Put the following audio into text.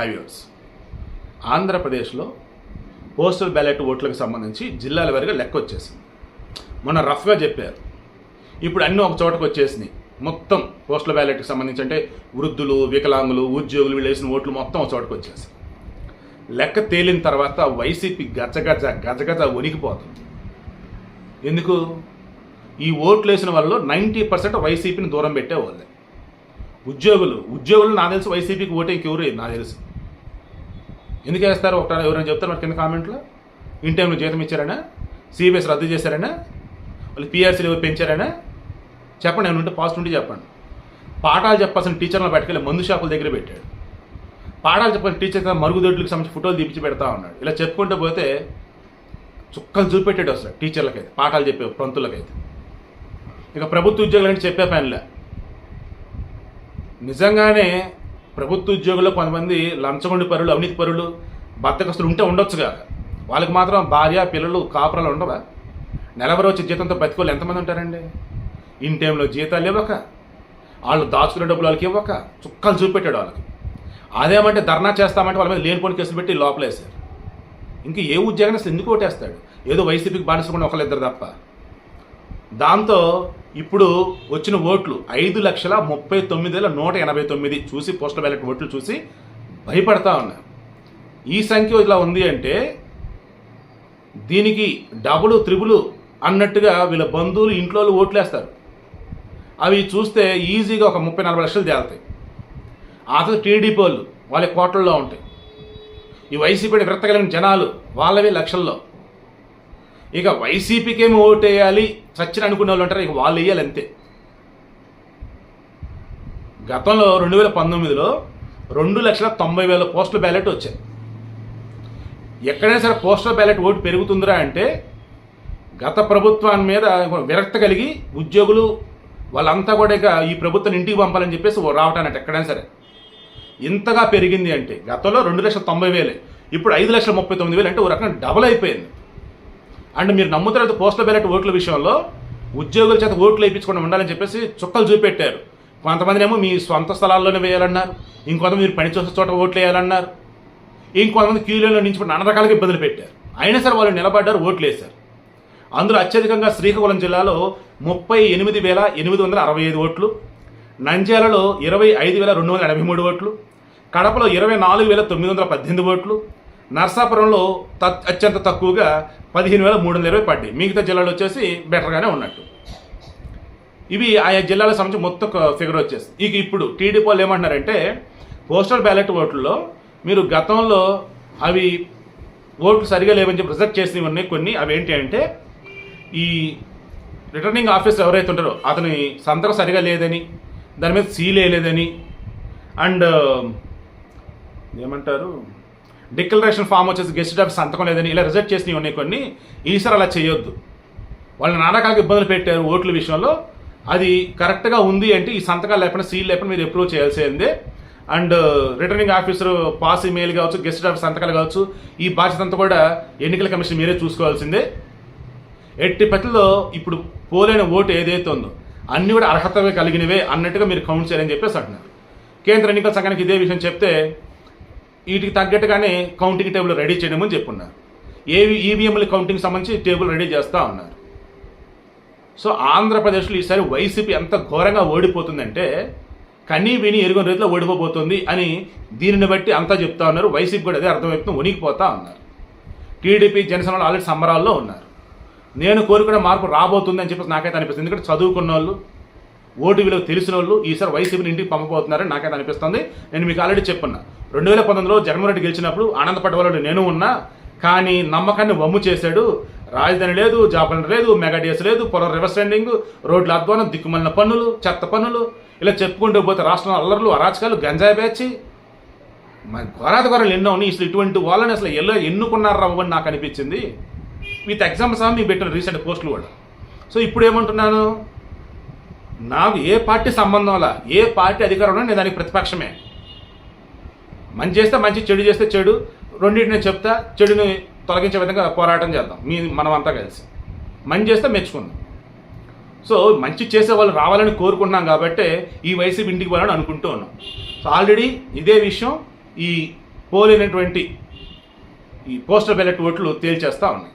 Highways. ఆంధ్రప్రదేశ్లో postal ballot ఓట్లకు సంబంధించి జిల్లాల వారిగా లెక్క వచ్చేసింది. మొన్న రఫ్గా చెప్పారు. ఇప్పుడు అన్నీ ఒక చోటకు వచ్చేసినాయి. మొత్తం పోస్టల్ బ్యాలెట్కి సంబంధించి అంటే వృద్ధులు వికలాంగులు ఉద్యోగులు వీళ్ళు వేసిన ఓట్లు మొత్తం ఒక చోటకు వచ్చేసాయి లెక్క తేలిన తర్వాత వైసీపీ గజగజ గజగజ వణికిపోతుంది. ఎందుకు? ఈ ఓట్లు వేసిన వాళ్ళలో నైంటీ పర్సెంట్ వైసీపీని దూరం పెట్టే వాళ్ళే ఉద్యోగులు. ఉద్యోగులు నాకు తెలిసి వైసీపీకి ఓటే క్యూరే నాకు తెలుసు. ఎందుకు వేస్తారు ఒకట ఎవరైనా చెప్తారు మరి కింద కామెంట్లో? ఇన్ టైంలో జీతం ఇచ్చారనా? సిబిఎస్ రద్దు చేశారనా? వాళ్ళు పిఆర్సీలు ఎవరు పెంచారనా? చెప్పండి ఏమైనా ఉంటే పాస్ట్ ఉంటే చెప్పండి. పాఠాలు చెప్పాల్సిన టీచర్లను పట్టుకెళ్ళి మందు షాపుల దగ్గర పెట్టాడు. పాఠాలు చెప్పిన టీచర్ మరుగుదొడ్లకు సంబంధించి ఫోటోలు తీపించి పెడతా ఉన్నాడు. ఇలా చెప్పుకుంటూ పోతే చుక్కలు చూపెట్టాడు అసలు టీచర్లకైతే పాఠాలు చెప్పే పంతులకైతే. ఇక ప్రభుత్వ ఉద్యోగులు చెప్పే పనిలే. నిజంగానే ప్రభుత్వ ఉద్యోగుల్లో కొంతమంది లంచగొండి పరులు అవినీతి పరులు బద్దకస్తులు ఉంటే ఉండొచ్చుగా. వాళ్ళకి మాత్రం భార్య పిల్లలు కాపురాలు ఉండవా? నెలవరు వచ్చే జీతంతో బతికోళ్ళు ఎంతమంది ఉంటారండి? ఇన్ టైంలో జీతాలు ఇవ్వక వాళ్ళు దాచుకునే డబ్బులు వాళ్ళకి ఇవ్వక చుక్కలు చూపెట్టాడు వాళ్ళకి. అదేమంటే ధర్నా చేస్తామంటే వాళ్ళ మీద లేనిపోని కేసులు పెట్టి లోపలేశారు. ఇంకా ఏ ఉద్యోగం అసలు ఎందుకు ఓటేస్తాడు ఏదో వైసీపీకి బానిసకుండా ఒకళ్ళిద్దరు తప్ప. దాంతో ఇప్పుడు వచ్చిన ఓట్లు ఐదు లక్షల ముప్పై తొమ్మిది వేల నూట ఎనభై తొమ్మిది చూసి పోస్టల్ బ్యాలెట్ ఓట్లు చూసి భయపడతా ఉన్నారు. ఈ సంఖ్య ఇలా ఉంది అంటే దీనికి డబుల్ త్రిబులు అన్నట్టుగా వీళ్ళ బంధువులు ఇంట్లో వాళ్ళు ఓట్లేస్తారు. అవి చూస్తే ఈజీగా ఒక ముప్పై నలభై లక్షలు తేలుతాయి. ఆ తర్వాత టీడీపీ వాళ్ళు వాళ్ళ కోట్లలో ఉంటాయి. ఈ వైసీపీ విరత్తగలిగిన జనాలు వాళ్ళవి లక్షల్లో. ఇక వైసీపీకి ఏమి ఓటేయాలి? చచ్చిన అనుకున్న వాళ్ళు అంటారు ఇక వాళ్ళు వేయాలి అంతే. గతంలో రెండు వేల పంతొమ్మిదిలో రెండు లక్షల తొంభై వేల పోస్టల్ బ్యాలెట్ వచ్చాయి. ఎక్కడైనా సరే పోస్టల్ బ్యాలెట్ ఓటు పెరుగుతుందిరా అంటే గత ప్రభుత్వాన్ని మీద విరక్త కలిగి ఉద్యోగులు వాళ్ళంతా కూడా ఇక ఈ ప్రభుత్వం ఇంటికి పంపాలని చెప్పేసి రావటానట ఎక్కడైనా సరే. ఇంతగా పెరిగింది అంటే గతంలో రెండు లక్షల తొంభై వేలే ఇప్పుడు ఐదు లక్షల ముప్పై తొమ్మిది వేలు అంటే ఒక రకంగా డబుల్ అయిపోయింది. అండ్ మీరు నమ్ముతారు పోస్టల్ బ్యాలెట్ ఓట్ల విషయంలో ఉద్యోగుల చేత ఓట్లు వేయించుకుని ఉండాలని చెప్పేసి చుక్కలు చూపెట్టారు. కొంతమంది ఏమో మీ సొంత స్థలాల్లోనే వేయాలన్నారు. ఇంకొంతమంది మీరు పని చేసే చోట ఓట్లు వేయాలన్నారు. ఇంకొంతమంది క్యూలో నుంచి నానా రకాలుగా ఇబ్బందులు పెట్టారు. అయినా సరే వాళ్ళు నిలబడ్డారు ఓట్లు వేశారు. అందులో అత్యధికంగా శ్రీకాకుళం జిల్లాలో ముప్పై ఎనిమిది వేల ఎనిమిది వందల అరవై ఐదు ఓట్లు నంద్యాలలో ఇరవై ఐదు వేల రెండు వందల ఎనభై మూడు ఓట్లు కడపలో ఇరవై నాలుగు వేల తొమ్మిది వందల పద్దెనిమిది ఓట్లు నర్సాపురంలో అత్యంత తక్కువగా పదిహేను వేల మూడు వందల ఇరవై పడ్డాయి. మిగతా జిల్లాలో వచ్చేసి బెటర్గానే ఉన్నట్టు. ఇవి ఆయా జిల్లాలకు సంబంధించి మొత్తం ఫిగర్ వచ్చేసి. ఇక ఇప్పుడు టీడీపీ వాళ్ళు ఏమంటున్నారంటే పోస్టల్ బ్యాలెట్ ఓట్లలో మీరు గతంలో అవి ఓట్లు సరిగా లేవని చెప్పి రిజెక్ట్ చేసినవి ఉన్నాయి కొన్ని. అవి ఏంటి అంటే ఈ రిటర్నింగ్ ఆఫీసర్ ఎవరైతే ఉంటారో అతని సంతకం సరిగా లేదని దాని మీద సీల్ వేయలేదని అండ్ ఏమంటారు? డిక్లరేషన్ ఫామ్ వచ్చేసి గెస్ట్ ఆఫీస్ సంతకం లేదని ఇలా రిజెక్ట్ చేసినవి ఉన్నాయి కొన్ని. ఈసారి అలా చేయొద్దు. వాళ్ళ నానాకాలకు ఇబ్బందులు పెట్టారు ఓట్ల విషయంలో. అది కరెక్ట్గా ఉంది అంటే ఈ సంతకాలు లేకుండా సీల్ లేకుండా మీరు అప్రూవ్ చేయాల్సిందే. And returning officer pass email కావచ్చు గెస్ట్ ఆఫీస్ సంతకాలు కావచ్చు ఈ బాధ్యత అంతా కూడా ఎన్నికల కమిషన్ మీరే చూసుకోవాల్సిందే. ఎట్టి పట్లలో ఇప్పుడు పోలేని ఓటు ఏదైతే ఉందో అన్నీ కూడా అర్హత కలిగినవే అన్నట్టుగా మీరు కౌంట్ చేయాలని చెప్పేసి అంటున్నారు. కేంద్ర ఎన్నికల సంఘానికి ఇదే విషయం చెప్తే వీటికి తగ్గట్టుగానే కౌంటింగ్ టేబుల్ రెడీ చేయడమని చెప్పున్నారు. ఏవి ఈవీఎంల కౌంటింగ్ సంబంధించి టేబుల్ రెడీ చేస్తూ ఉన్నారు. సో ఆంధ్రప్రదేశ్లో ఈసారి వైసీపీ ఎంత ఘోరంగా ఓడిపోతుందంటే కనీ విని ఎరుగని రీతిలో ఓడిపోబోతుంది అని దీనిని బట్టి అంతా చెప్తా ఉన్నారు. వైసీపీ కూడా అదే అర్థమవుతుంది ఉనికిపోతా ఉన్నారు. టీడీపీ జనసేన ఆల్రెడీ సంబరాల్లో ఉన్నారు. నేను కోరుకునే మార్పు రాబోతుంది అని చెప్పేసి నాకైతే అనిపిస్తుంది. ఎందుకంటే చదువుకున్న వాళ్ళు ఓటు విలువ తెలిసిన వాళ్ళు ఈసారి వైసీపీని ఇంటికి పంపబోతున్నారని నాకైతే అనిపిస్తుంది. నేను మీకు ఆల్రెడీ చెప్పున్నా. రెండు వేల పంతొమ్మిదిలో జగన్మోహన్ రెడ్డి గెలిచినప్పుడు ఆనందపడ్డ నేను ఉన్నా కానీ నమ్మకాన్ని వమ్ము చేశాడు. రాజధాని లేదు జాపాన్ లేదు మెగాడియస్ లేదు పొలం రివర్స్ ట్రెండింగ్ రోడ్ల అధ్వానం దిక్కుమలిన పన్నులు చెత్త పన్నులు. ఇలా చెప్పుకుంటూ పోతే రాష్ట్రంలో అల్లర్లు అరాచకాలు గంజాయి బ్యాచి. మరి ఘోరాత ఘోరాలు ఎన్నో ఉన్నాయి. అసలు ఇటువంటి వాళ్ళని అసలు ఎల్లో ఎన్నుకున్నారు రావు అని నాకు అనిపించింది. విత్ ఎగ్జామ్స్ సహా మీకు పెట్టిన రీసెంట్ పోస్టులు కూడా. సో ఇప్పుడు ఏమంటున్నాను? నాకు ఏ పార్టీ సంబంధం అలా? ఏ పార్టీ అధికారంలో నేను దానికి ప్రతిపక్షమే. మంచి చేస్తే మంచి చెడు చేస్తే చెడు రెండింటిని చెప్తా చెడుని తొలగించే విధంగా పోరాటం చేద్దాం. మీ మనం అంతా కలిసి. మంచి చేస్తే మెచ్చుకుందాం. సో మంచి చేసే వాళ్ళు రావాలని కోరుకుంటున్నాం కాబట్టి ఈ వైసీపీ ఇంటికి పోవాలని అనుకుంటూ ఉన్నాం. సో ఆల్రెడీ ఇదే విషయం ఈ పోలినటువంటి ఈ పోస్టల్ బ్యాలెట్ ఓట్లు తేల్చేస్తూ ఉన్నాయి.